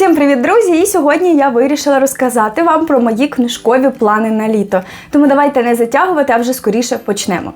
Всім привіт, друзі! І сьогодні я вирішила розказати вам про мої книжкові плани на літо. Тому давайте не затягувати, а вже скоріше почнемо.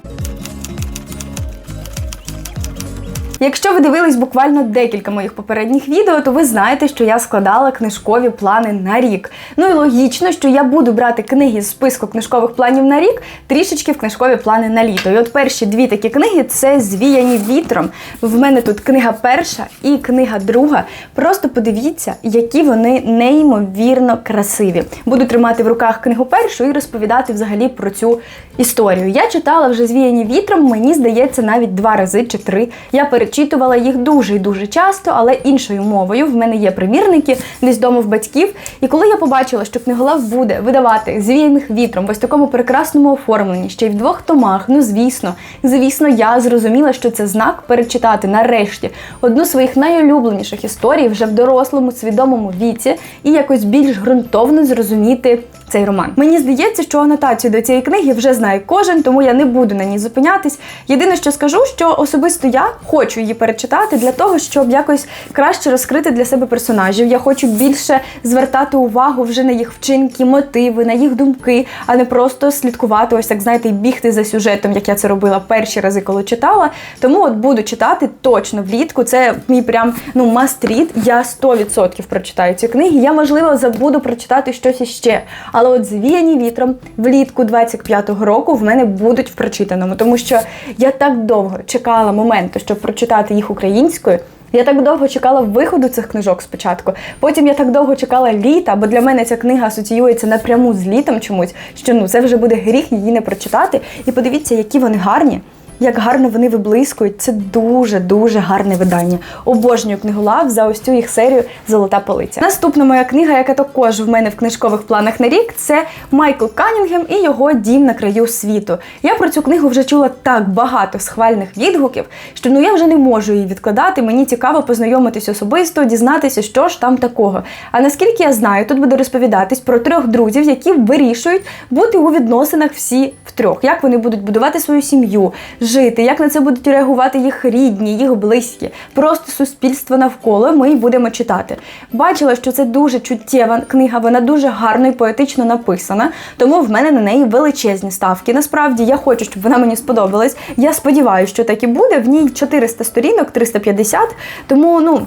Якщо ви дивились буквально декілька моїх попередніх відео, то ви знаєте, що я складала книжкові плани на рік. Ну і логічно, що я буду брати книги з списку книжкових планів на рік, трішечки в книжкові плани на літо. І от перші дві такі книги це звіяні вітром. В мене тут книга перша і книга друга. Просто подивіться, які вони неймовірно красиві. Буду тримати в руках книгу першу і розповідати взагалі про цю історію. Я читала вже звіяні вітром, мені здається, навіть два рази чи три. Я перечитувала їх дуже і дуже часто, але іншою мовою. В мене є примірники десь вдома в батьків. І коли я побачила, що книголав буде видавати звіяних вітром в ось такому прекрасному оформленні, ще й в двох томах, ну звісно, звісно, я зрозуміла, що це знак перечитати нарешті одну з своїх найулюбленіших історій вже в дорослому свідомому віці і якось більш ґрунтовно зрозуміти цей роман. Мені здається, що анотацію до цієї книги вже знає кожен, тому я не буду на ній зупинятись. Єдине, що скажу, що особисто я хочу її перечитати для того, щоб якось краще розкрити для себе персонажів. Я хочу більше звертати увагу вже на їх вчинки, мотиви, на їх думки, а не просто слідкувати, ось так знаєте, і бігти за сюжетом, як я це робила перші рази, коли читала. Тому от буду читати точно влітку. Це мій прям ну must-read. Я 100% прочитаю ці книги. Я можливо забуду прочитати щось іще. Але от звіяні вітром влітку 25-го року в мене будуть в прочитаному, тому що я так довго чекала моменту, щоб прочитати їх українською. Я так довго чекала виходу цих книжок спочатку. Потім я так довго чекала літа, бо для мене ця книга асоціюється напряму з літом чомусь, що ну це вже буде гріх її не прочитати. І подивіться, які вони гарні. Як гарно вони виблискують, це дуже-дуже гарне видання. Обожнюю книголав за ось цю їх серію Золота полиця. Наступна моя книга, яка також в мене в книжкових планах на рік, це Майкл Канінгем і його дім на краю світу. Я про цю книгу вже чула так багато схвальних відгуків, що ну я вже не можу її відкладати. Мені цікаво познайомитись особисто, дізнатися, що ж там такого. А наскільки я знаю, тут буде розповідатись про трьох друзів, які вирішують бути у відносинах всі втрьох, як вони будуть будувати свою сім'ю жити, як на це будуть реагувати їх рідні, їх близькі, просто суспільство навколо. Ми й будемо читати. Бачила, що це дуже чуттєва книга, вона дуже гарно і поетично написана, тому в мене на неї величезні ставки. Насправді я хочу, щоб вона мені сподобалась. Я сподіваюся, що так і буде. В ній 400 сторінок, 350, тому ну.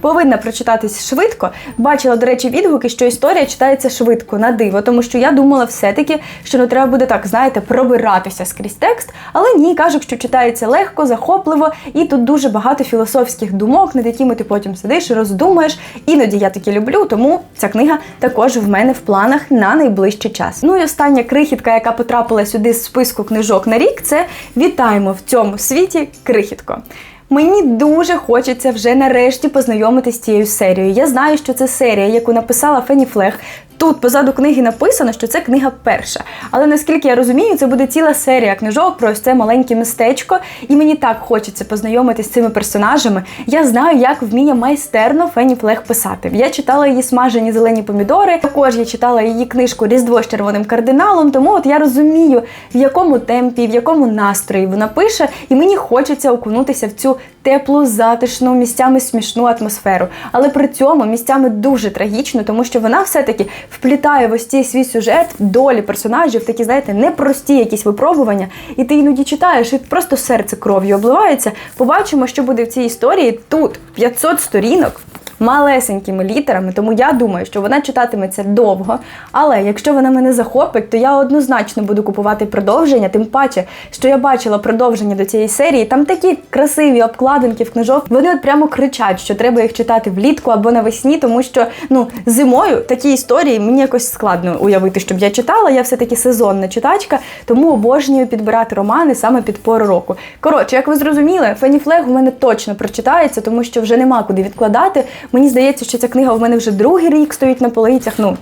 Повинна прочитатись швидко. Бачила, до речі, відгуки, що історія читається швидко на диво, тому що я думала все-таки, що не треба буде так, знаєте, пробиратися скрізь текст. Але ні, кажуть, що читається легко, захопливо, і тут дуже багато філософських думок, над якими ти потім сидиш і роздумаєш. Іноді я такі люблю, тому ця книга також в мене в планах на найближчий час. Ну і остання крихітка, яка потрапила сюди з списку книжок на рік, це вітаємо в цьому світі крихітко. Мені дуже хочеться вже нарешті познайомитися з цією серією. Я знаю, що це серія, яку написала Фені Флех. Тут позаду книги написано, що це книга перша. Але наскільки я розумію, це буде ціла серія книжок про ось це маленьке містечко, і мені так хочеться познайомитися з цими персонажами. Я знаю, як вміє майстерно Фені Флех писати. Я читала її смажені зелені помідори. Також я читала її книжку Різдво з червоним кардиналом. Тому от я розумію, в якому темпі, в якому настрої вона пише, і мені хочеться окунутися в цю теплу, затишну, місцями смішну атмосферу. Але при цьому місцями дуже трагічно, тому що вона все-таки вплітає в ось цей свій сюжет долі персонажів, такі, знаєте, непрості якісь випробування. І ти іноді читаєш, і просто серце кров'ю обливається. Побачимо, що буде в цій історії. Тут 500 сторінок малесенькими літерами, тому я думаю, що вона читатиметься довго. Але якщо вона мене захопить, то я однозначно буду купувати продовження, тим паче, що я бачила продовження до цієї серії. Там такі красиві обкладинки в книжок. Вони от прямо кричать, що треба їх читати влітку або навесні, тому що ну зимою такі історії мені якось складно уявити, щоб я читала. Я все-таки сезонна читачка, тому обожнюю підбирати романи саме під пору року. Коротше, як ви зрозуміли, Фені Флег у мене точно прочитається, тому що вже нема куди відкладати. Мені здається, що ця книга в мене вже другий рік стоїть на полицях. Ну,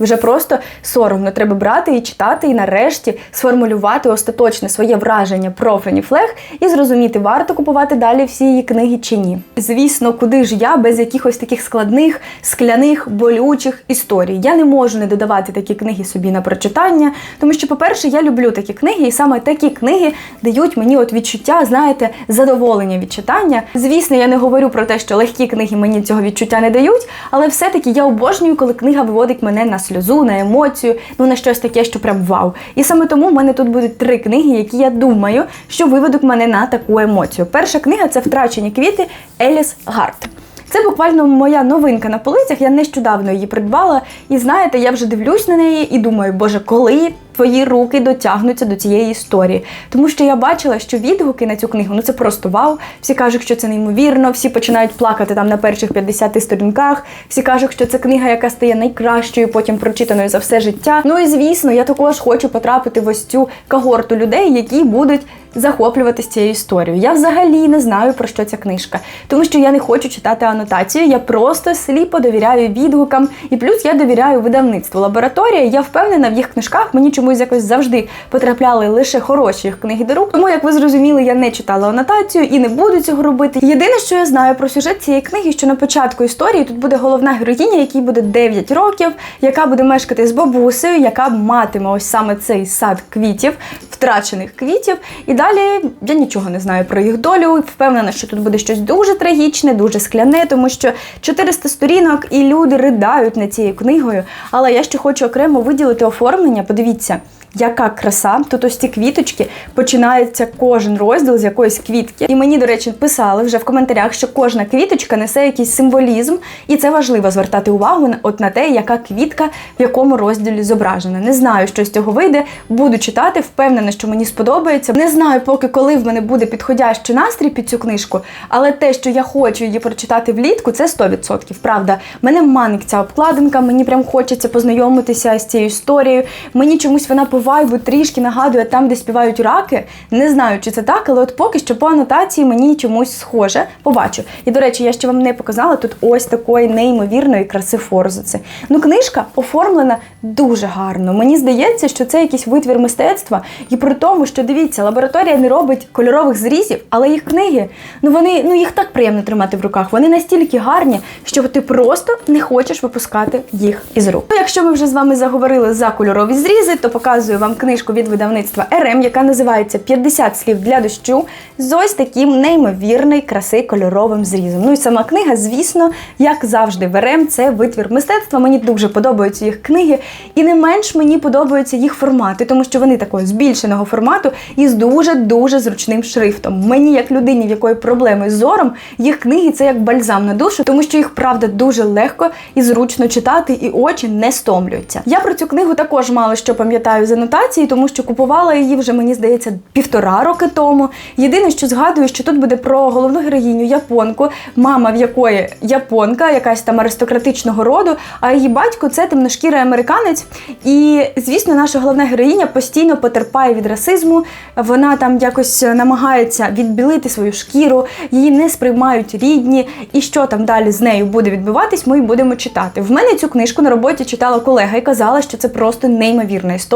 Вже просто соромно треба брати і читати, і нарешті сформулювати остаточне своє враження про Фені Флег і зрозуміти, варто купувати далі всі її книги чи ні. Звісно, куди ж я без якихось таких складних, скляних, болючих історій. Я не можу не додавати такі книги собі на прочитання, тому що, по-перше, я люблю такі книги, і саме такі книги дають мені от відчуття, знаєте, задоволення від читання. Звісно, я не говорю про те, що легкі книги мені цього відчуття не дають, але все-таки я обожнюю, коли книга виводить мене на сльозу, на емоцію, ну на щось таке, що прям вау. І саме тому в мене тут будуть три книги, які я думаю, що виведуть мене на таку емоцію. Перша книга це Втрачені квіти Еліс Гарт. Це буквально моя новинка на полицях. Я нещодавно її придбала. І знаєте, я вже дивлюсь на неї і думаю, боже, коли твої руки дотягнуться до цієї історії. Тому що я бачила, що відгуки на цю книгу ну це просто вау. Всі кажуть, що це неймовірно, всі починають плакати там на перших 50 сторінках. Всі кажуть, що це книга, яка стає найкращою, потім прочитаною за все життя. Ну і звісно, я також хочу потрапити в ось цю когорту людей, які будуть захоплюватися цією історією. Я взагалі не знаю про що ця книжка, тому що я не хочу читати анотацію. Я просто сліпо довіряю відгукам, і плюс я довіряю видавництву лабораторія. Я впевнена в їх книжках. Мені чомусь якось завжди потрапляли лише хороші книги до рук. Тому, як ви зрозуміли, я не читала анотацію і не буду цього робити. Єдине, що я знаю про сюжет цієї книги, що на початку історії тут буде головна героїня, якій буде 9 років, яка буде мешкати з бабусею, яка матиме ось саме цей сад квітів, втрачених квітів. І далі я нічого не знаю про їх долю. Впевнена, що тут буде щось дуже трагічне, дуже скляне, тому що 400 сторінок і люди riдають над цією книгою. Але я ще хочу окремо виділити оформлення. Подивіться. Яка краса, тут ось ці квіточки починається кожен розділ з якоїсь квітки. І мені, до речі, писали вже в коментарях, що кожна квіточка несе якийсь символізм, і це важливо звертати увагу на от на те, яка квітка в якому розділі зображена. Не знаю, що з цього вийде. Буду читати, впевнена, що мені сподобається. Не знаю, поки коли в мене буде підходящий настрій під цю книжку, але те, що я хочу її прочитати влітку, це 100%. Правда, мене манить ця обкладинка, мені прям хочеться познайомитися з цією історією. Мені чомусь вона по вайбу трішки нагадує там, де співають раки. Не знаю, чи це так, але от поки що по анотації мені чомусь схоже. Побачу. І до речі, я ще вам не показала тут ось такої неймовірної краси форзиці. Ну, книжка оформлена дуже гарно. Мені здається, що це якийсь витвір мистецтва. І при тому, що дивіться, лабораторія не робить кольорових зрізів, але їх книги, ну вони ну їх так приємно тримати в руках. Вони настільки гарні, що ти просто не хочеш випускати їх із рук. Ну, якщо ми вже з вами заговорили за кольорові зрізи, то показую вам книжку від видавництва РМ, яка називається «50 слів для дощу з ось таким неймовірної краси кольоровим зрізом. Ну і сама книга, звісно, як завжди, в РМ це витвір мистецтва. Мені дуже подобаються їх книги, і не менш мені подобаються їх формати, тому що вони такого збільшеного формату і з дуже дуже зручним шрифтом. Мені, як людині, в якої проблеми з зором, їх книги це як бальзам на душу, тому що їх правда дуже легко і зручно читати, і очі не стомлюються. Я про цю книгу також мало що пам'ятаю з анотації, тому що купувала її вже, мені здається, півтора роки тому. Єдине, що згадую, що тут буде про головну героїню японку, мама в якої японка, якась там аристократичного роду, а її батько це темношкірий американець. І, звісно, наша головна героїня постійно потерпає від расизму. Вона там якось намагається відбілити свою шкіру, її не сприймають рідні. І що там далі з нею буде відбуватись, ми й будемо читати. В мене цю книжку на роботі читала колега і казала, що це просто неймовірна історія.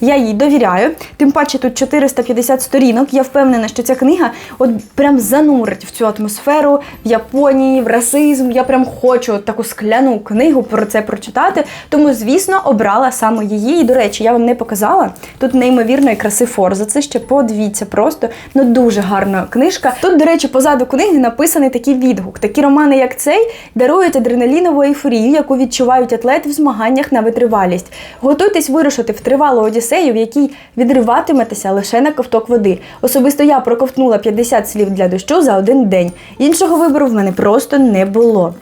Я їй довіряю. Тим паче тут 450 сторінок. Я впевнена, що ця книга от прям занурить в цю атмосферу в Японії, в расизм. Я прям хочу таку скляну книгу про це прочитати. Тому, звісно, обрала саме її. І, до речі, я вам не показала. Тут неймовірної краси Форза. Це ще подивіться просто. Ну дуже гарна книжка. Тут, до речі, позаду книги написаний такий відгук. Такі романи, як цей, дарують адреналінову ейфорію, яку відчувають атлети в змаганнях на витривалість. Готуйтесь вирушити в тривалу одіссею, в якій відриватиметеся лише на ковток води. Особисто я проковтнула 50 слів для дощу за один день. Іншого вибору в мене просто не було.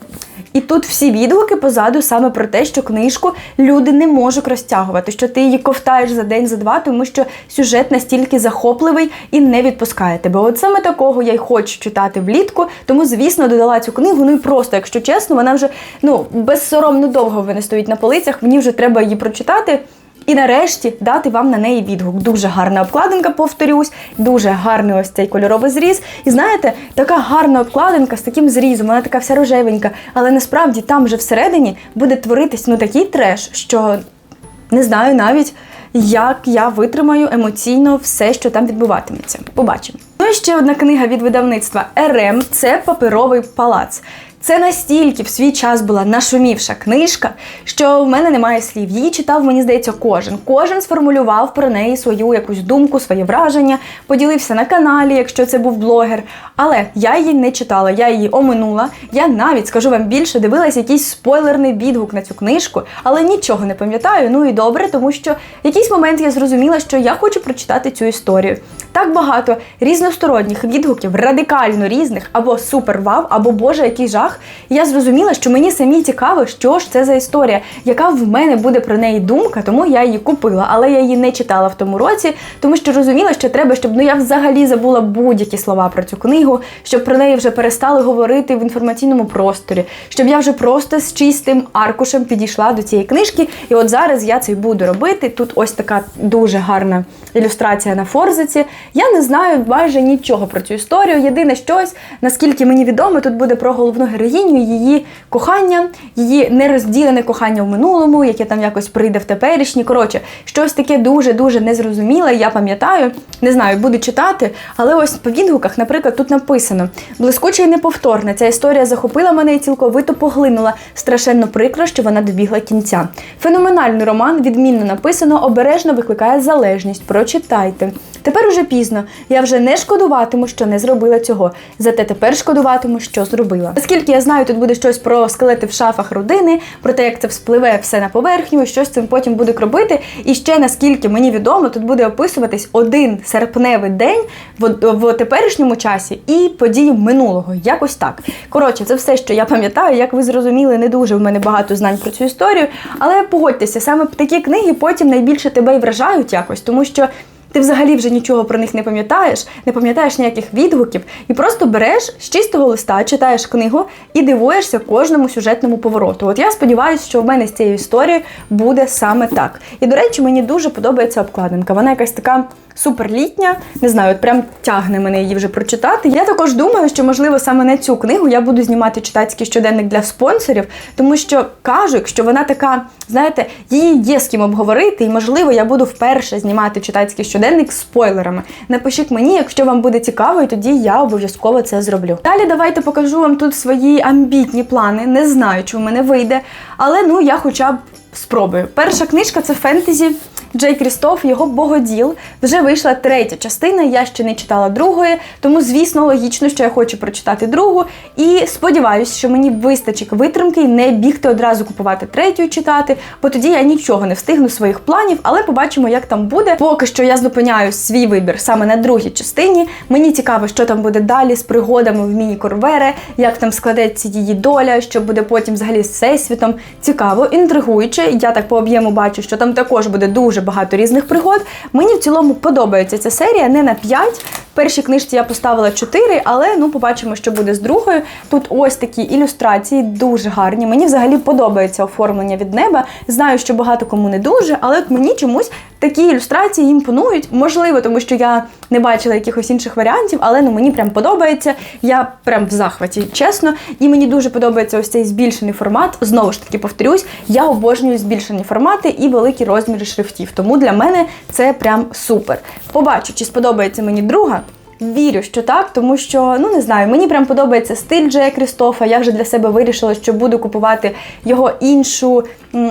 І тут всі відгуки позаду саме про те, що книжку люди не можуть розтягувати, що ти її ковтаєш за день, за два, тому що сюжет настільки захопливий і не відпускає тебе. От саме такого я й хочу читати влітку, тому, звісно, додала цю книгу. Ну і просто, якщо чесно, вона вже ну безсоромно довго в мене стоїть на полицях. Мені вже треба її прочитати. І нарешті дати вам на неї відгук. Дуже гарна обкладинка, повторюсь, дуже гарний ось цей кольоровий зріз. І знаєте, така гарна обкладинка з таким зрізом, вона така вся рожевенька, але насправді там вже всередині буде творитись ну такий треш, що не знаю навіть, як я витримаю емоційно все, що там відбуватиметься. Побачимо. Ну і ще одна книга від видавництва РМ це Паперовий палац. Це настільки в свій час була нашумівша книжка, що в мене немає слів. Її читав, мені здається, кожен. Кожен сформулював про неї свою якусь думку, своє враження, поділився на каналі, якщо це був блогер. Але я її не читала, я її оминула. Я навіть скажу вам більше, дивилась якийсь спойлерний відгук на цю книжку, але нічого не пам'ятаю. Ну і добре, тому що в якийсь момент я зрозуміла, що я хочу прочитати цю історію. Так багато різносторонніх відгуків, радикально різних, або супер вау, або Боже, який жах. І я зрозуміла, що мені самі цікаво, що ж це за історія, яка в мене буде про неї думка, тому я її купила, але я її не читала в тому році, тому що розуміла, що треба, щоб ну я взагалі забула будь-які слова про цю книгу, щоб про неї вже перестали говорити в інформаційному просторі, щоб я вже просто з чистим аркушем підійшла до цієї книжки. І от зараз я це буду робити. Тут ось така дуже гарна ілюстрація на форзиці. Я не знаю майже нічого про цю історію. Єдине щось, наскільки мені відомо, тут буде про головну героїню, її кохання, її нерозділене кохання в минулому, яке там якось прийде в теперішнє. Коротше, щось таке дуже-дуже незрозуміле. Я пам'ятаю, не знаю, буду читати, але ось по відгуках, наприклад, тут написано: блискуче і неповторне. Ця історія захопила мене і цілковито поглинула. Страшенно прикро, що вона добігла кінця. Феноменальний роман, відмінно написано, обережно викликає залежність. Прочитайте. Тепер уже пізно. Я вже не шкодуватиму, що не зробила цього. Зате тепер шкодуватиму, що зробила. Наскільки я знаю, тут буде щось про скелети в шафах родини, про те, як це вспливе все на поверхню, що з цим потім будуть робити. І ще наскільки мені відомо, тут буде описуватись один серпневий день в, в теперішньому часі і події минулого. Якось так. Коротше, це все, що я пам'ятаю. Як ви зрозуміли, не дуже в мене багато знань про цю історію. Але погодьтеся, саме такі книги потім найбільше тебе і вражають якось, тому що. Ти взагалі вже нічого про них не пам'ятаєш, не пам'ятаєш ніяких відгуків, і просто береш з чистого листа, читаєш книгу і дивуєшся кожному сюжетному повороту. От я сподіваюся, що в мене з цією історією буде саме так. І до речі, мені дуже подобається обкладинка. Вона якась така суперлітня, не знаю, от прям тягне мене її вже прочитати. Я також думаю, що можливо саме на цю книгу я буду знімати читацький щоденник для спонсорів, тому що кажуть, що вона така, знаєте, її є з ким обговорити, і можливо я буду вперше знімати читацький щоденник з спойлерами. Напишіть мені, якщо вам буде цікаво, і тоді я обов'язково це зроблю. Далі давайте покажу вам тут свої амбітні плани. Не знаю, чи в мене вийде, але ну я хоча б спробую. Перша книжка це фентезі. Джей Крістоф, його богоділ. Вже вийшла третя частина. Я ще не читала другої, тому звісно логічно, що я хочу прочитати другу. І сподіваюся, що мені вистачить витримки і не бігти одразу купувати третю читати, бо тоді я нічого не встигну своїх планів, але побачимо, як там буде. Поки що я зупиняю свій вибір саме на другій частині. Мені цікаво, що там буде далі з пригодами в міні Корвере, як там складеться її доля, що буде потім взагалі з всесвітом. Цікаво, інтригуюче. Я так по об'єму бачу, що там також буде дуже багато різних пригод. Мені в цілому подобається ця серія, не на 5. В першій книжці я поставила 4, але ну побачимо, що буде з другою. Тут ось такі ілюстрації, дуже гарні. Мені взагалі подобається оформлення від неба. Знаю, що багато кому не дуже, але от мені чомусь такі ілюстрації імпонують. Можливо, тому що я не бачила якихось інших варіантів, але ну мені прям подобається. Я прям в захваті, чесно. І мені дуже подобається ось цей збільшений формат. Знову ж таки, повторюсь, я обожнюю збільшені формати і великі розміри шрифтів. Тому для мене це прям супер. Побачу, чи сподобається мені друга. Вірю, що так, тому що ну не знаю, мені прям подобається стиль Джея Крістофа. Я вже для себе вирішила, що буду купувати його іншу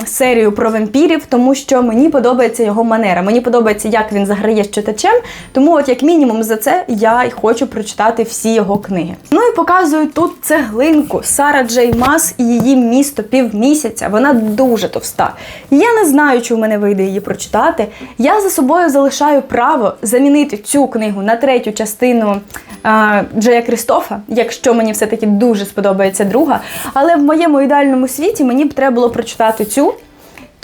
серію про вампірів, тому що мені подобається його манера. Мені подобається, як він заграє з читачем. Тому, от як мінімум, за це я й хочу прочитати всі його книги. Ну і показую тут цеглинку Сара Джей Мас і її місто півмісяця. Вона дуже товста. Я не знаю, чи в мене вийде її прочитати. Я за собою залишаю право замінити цю книгу на третю частину а, Джея Крістофа, якщо мені все-таки дуже сподобається друга. Але в моєму ідеальному світі мені б треба було прочитати цю.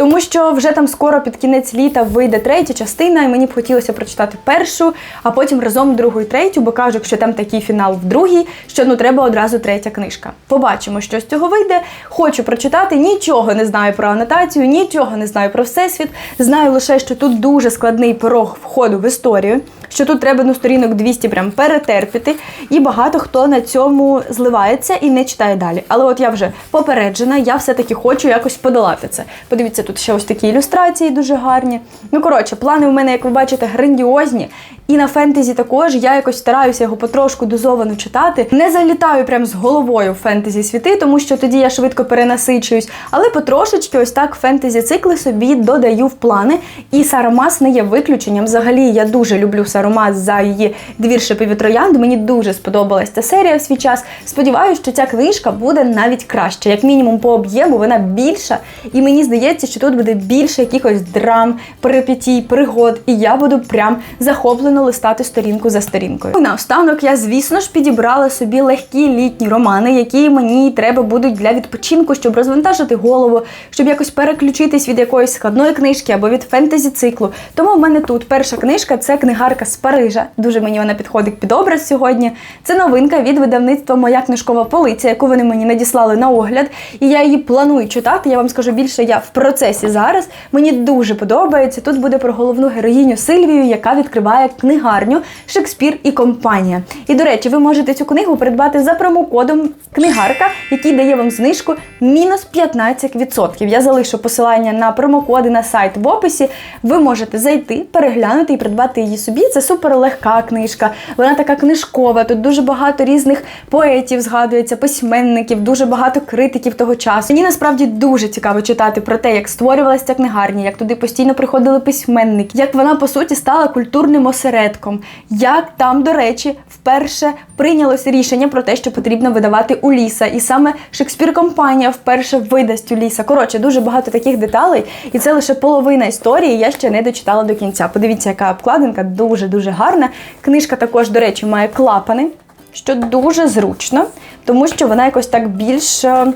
Тому що вже там скоро під кінець літа вийде третя частина, і мені б хотілося прочитати першу, а потім разом другу і третю, бо кажуть, що там такий фінал в другій, що ну треба одразу третя книжка. Побачимо, що з цього вийде. Хочу прочитати, нічого не знаю про анотацію, нічого не знаю про всесвіт. Знаю лише, що тут дуже складний порог входу в історію, що тут треба ну сторінок 200 прям перетерпіти, і багато хто на цьому зливається і не читає далі. Але от я вже попереджена, я все-таки хочу якось подолати це. Подивіться, тут ще ось такі ілюстрації дуже гарні. Ну коротше, плани у мене, як ви бачите, грандіозні. І на фентезі також я якось стараюся його потрошку дозовано читати. Не залітаю прям з головою в фентезі світи, тому що тоді я швидко перенасичуюсь. Але потрошечки, ось так фентезі цикли собі додаю в плани. І Саромас не є виключенням. Взагалі я дуже люблю Саромас за її двір шипів троянд. Мені дуже сподобалась ця серія в свій час. Сподіваюся, що ця книжка буде навіть краще. Як мінімум, по об'єму вона більша. І мені здається, що тут буде більше якихось драм, перипетій, пригод. І я буду прям захоплено листати сторінку за сторінкою. І наостанок я, звісно ж, підібрала собі легкі літні романи, які мені треба будуть для відпочинку, щоб розвантажити голову, щоб якось переключитись від якоїсь складної книжки або від фентезі циклу. Тому в мене тут перша книжка це книгарка з Парижа. Дуже мені вона підходить під образ сьогодні. Це новинка від видавництва Моя книжкова полиця, яку вони мені надіслали на огляд. І я її планую читати. Я вам скажу більше, я в процесі зараз. Мені дуже подобається. Тут буде про головну героїню Сильвію, яка відкриває книгарню Шекспір і компанія. І до речі, ви можете цю книгу придбати за промокодом книгарка, який дає вам знижку мінус 15%. Я залишу посилання на промокоди на сайт в описі. Ви можете зайти, переглянути і придбати її собі. Це супер легка книжка. Вона така книжкова. Тут дуже багато різних поетів згадується, письменників, дуже багато критиків того часу. Мені насправді дуже цікаво читати про те, як створювалася ця книгарня, як туди постійно приходили письменники, як вона по суті стала культурним осередком, як там, до речі, вперше прийнялося рішення про те, що потрібно видавати Уліса, і саме Шекспір компанія вперше видасть Уліса. Коротше, дуже багато таких деталей, і це лише половина історії. Я ще не дочитала до кінця. Подивіться, яка обкладинка дуже дуже гарна. Книжка також, до речі, має клапани, що дуже зручно, тому що вона якось так більш е,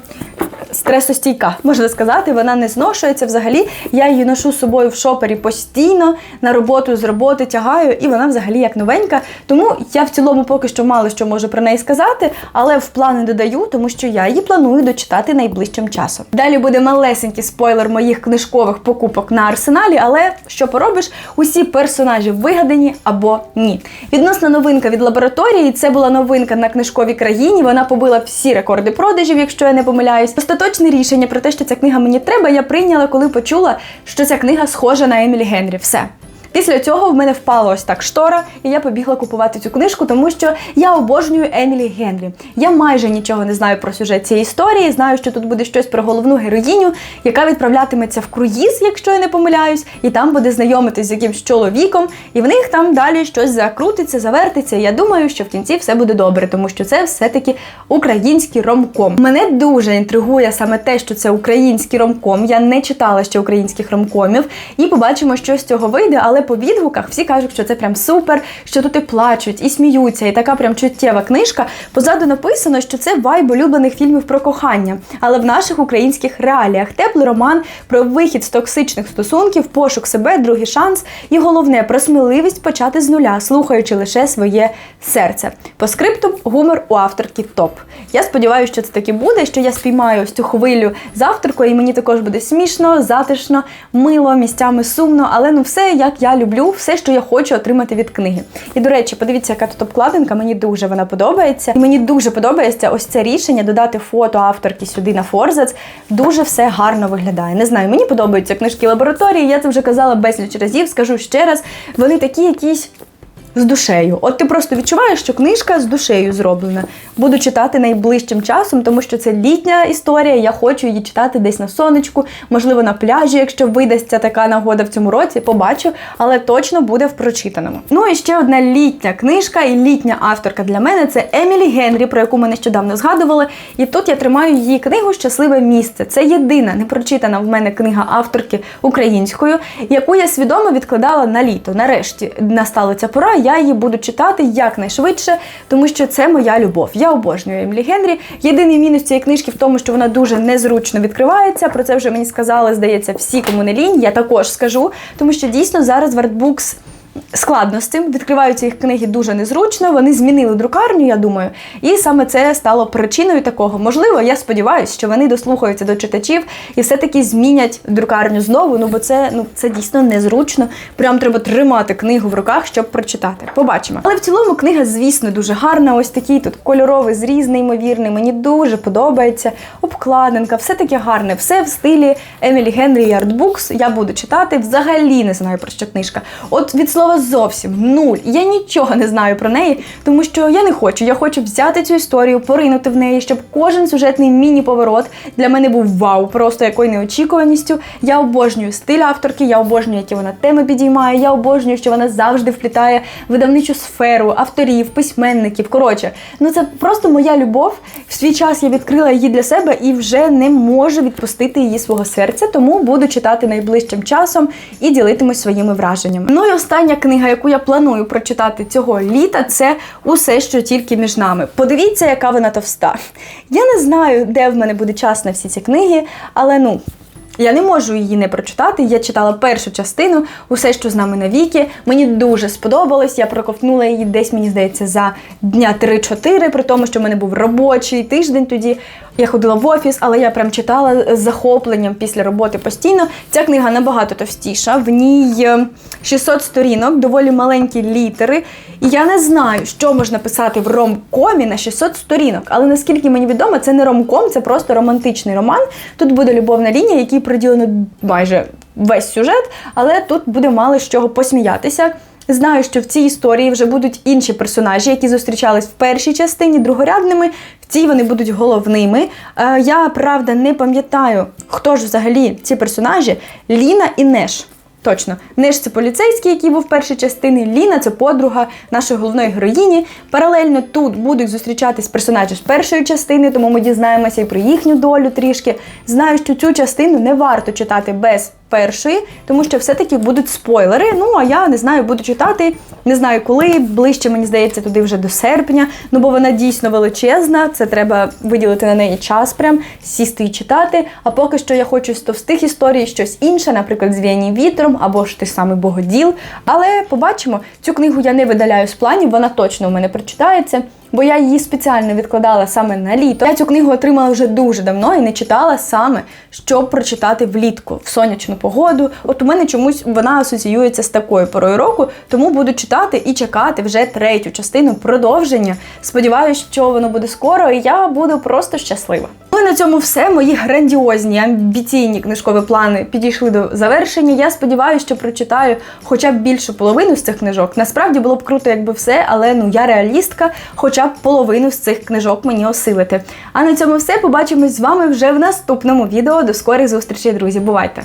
стресостійка, можна сказати. Вона не зношується взагалі. Я її ношу з собою в шопері постійно, на роботу з роботи тягаю, і вона взагалі як новенька. Тому я в цілому поки що мало що можу про неї сказати, але в плани додаю, тому що я її планую дочитати найближчим часом. Далі буде малесенький спойлер моїх книжкових покупок на арсеналі, але що поробиш, усі персонажі вигадані або ні. Відносно новинка від лабораторії, це була новинка на книжковій країні. Вона побила всі рекорди продажів, якщо я не помиляюсь. Остаточне рішення про те, що ця книга мені треба, я прийняла, коли почула, що ця книга схожа на Емілі Генрі. Все. Після цього в мене впала ось так штора, і я побігла купувати цю книжку, тому що я обожнюю Емілі Генрі. Я майже нічого не знаю про сюжет цієї історії. Знаю, що тут буде щось про головну героїню, яка відправлятиметься в круїз, якщо я не помиляюсь, і там буде знайомитись з якимсь чоловіком, і в них там далі щось закрутиться, завертиться. Я думаю, що в кінці все буде добре, тому що це все-таки український ромком. Мене дуже інтригує саме те, що це український ромком. Я не читала ще українських ромкомів, і побачимо, що з цього вийде, але по відгуках всі кажуть, що це прям супер, що тут і плачуть, і сміються, і така прям чуттєва книжка. Позаду написано, що це вайб улюблених фільмів про кохання, але в наших українських реаліях теплий роман про вихід з токсичних стосунків, пошук себе, другий шанс, і головне про сміливість почати з нуля, слухаючи лише своє серце. По скриптум гумор у авторки топ. Я сподіваюся, що це таки буде, що я спіймаю ось цю хвилю з авторкою, і мені також буде смішно, затишно, мило, місцями сумно, але ну все як я люблю, все, що я хочу отримати від книги. І до речі, подивіться, яка тут обкладинка, мені дуже вона подобається. І мені дуже подобається ось це рішення додати фото авторки сюди на форзац. Дуже все гарно виглядає. Не знаю, мені подобаються книжки лабораторії. Я це вже казала безліч разів, скажу ще раз. Вони такі якісь з душею. От ти просто відчуваєш, що книжка з душею зроблена. Буду читати найближчим часом, тому що це літня історія. Я хочу її читати десь на сонечку, можливо, на пляжі, якщо видасться така нагода в цьому році, побачу, але точно буде в прочитаному. Ну і ще одна літня книжка і літня авторка для мене це Емілі Генрі, про яку ми нещодавно згадували. І тут я тримаю її книгу Щасливе місце. Це єдина непрочитана в мене книга авторки українською, яку я свідомо відкладала на літо. Нарешті настала ця пора. Я її буду читати якнайшвидше, тому що це моя любов. Я обожнюю Емілі Генрі. Єдиний мінус цієї книжки в тому, що вона дуже незручно відкривається. Про це вже мені сказали, здається, всі кому не лінь. Я також скажу, тому що дійсно зараз в Artbooks складно з цим. Відкриваються їх книги дуже незручно. Вони змінили друкарню, я думаю, і саме це стало причиною такого. Можливо, я сподіваюся, що вони дослухаються до читачів і все-таки змінять друкарню знову. Ну бо це ну це дійсно незручно. Прям треба тримати книгу в руках, щоб прочитати. Побачимо. Але в цілому книга, звісно, дуже гарна. Ось такий тут кольоровий зріз, неймовірний. Мені дуже подобається. Обкладинка, все таке гарне, все в стилі Емілі Генрі і Артбукс. Я буду читати. Взагалі не знаю про що книжка. От від слова зовсім нуль. Я нічого не знаю про неї, тому що я не хочу. Я хочу взяти цю історію, поринути в неї, щоб кожен сюжетний міні-поворот для мене був вау, просто якою неочікуваністю. Я обожнюю стиль авторки, я обожнюю, які вона теми підіймає. Я обожнюю, що вона завжди вплітає видавничу сферу, авторів, письменників. Коротше, ну це просто моя любов. В свій час я відкрила її для себе і вже не можу відпустити її свого серця, тому буду читати найближчим часом і ділитимусь своїми враженнями. Ну і остання книга, яку я планую прочитати цього літа, це усе, що тільки між нами. Подивіться, яка вона товста. Я не знаю, де в мене буде час на всі ці книги, але ну. Я не можу її не прочитати. Я читала першу частину, усе, що з нами навіки. Мені дуже сподобалось. Я проковтнула її десь, мені здається, за дня 3-4, при тому, що в мене був робочий тиждень тоді. Я ходила в офіс, але я прям читала з захопленням після роботи постійно. Ця книга набагато товстіша. В ній е, 600 сторінок, доволі маленькі літери. І я не знаю, що можна писати в ромкомі на 600 сторінок. Але наскільки мені відомо, це не ромком, це просто романтичний роман. Тут буде любовна лінія, якій приділено майже весь сюжет, але тут буде мало з чого посміятися. Знаю, що в цій історії вже будуть інші персонажі, які зустрічались в першій частині другорядними. В цій вони будуть головними. Е, я правда не пам'ятаю, хто ж взагалі ці персонажі Ліна і Неш. Точно, Неш це поліцейський, який був в першій частині. Ліна це подруга нашої головної героїні. Паралельно тут будуть зустрічатись персонажі з першої частини, тому ми дізнаємося і про їхню долю трішки. Знаю, що цю частину не варто читати без першої, тому що все-таки будуть спойлери. Ну а я не знаю, буду читати. Не знаю коли. Ближче мені здається, туди вже до серпня. Ну бо вона дійсно величезна. Це треба виділити на неї час, прям сісти і читати. А поки що я хочу з товстих історій щось інше, наприклад, звіяні вітром або ж той самий Богоділ. Але побачимо, цю книгу я не видаляю з планів, вона точно у мене прочитається. Бо я її спеціально відкладала саме на літо. Я цю книгу отримала вже дуже давно і не читала саме, щоб прочитати влітку в сонячну погоду. От у мене чомусь вона асоціюється з такою порою року, тому буду читати і чекати вже третю частину продовження. Сподіваюсь, що воно буде скоро, і я буду просто щаслива. Ну і на цьому все. Мої грандіозні амбіційні книжкові плани підійшли до завершення. Я сподіваюся, що прочитаю хоча б більшу половину з цих книжок. Насправді було б круто, якби все, але ну я реалістка, б половину з цих книжок мені осилити. А на цьому все. Побачимось з вами вже в наступному відео. До скорих зустрічей, друзі. Бувайте!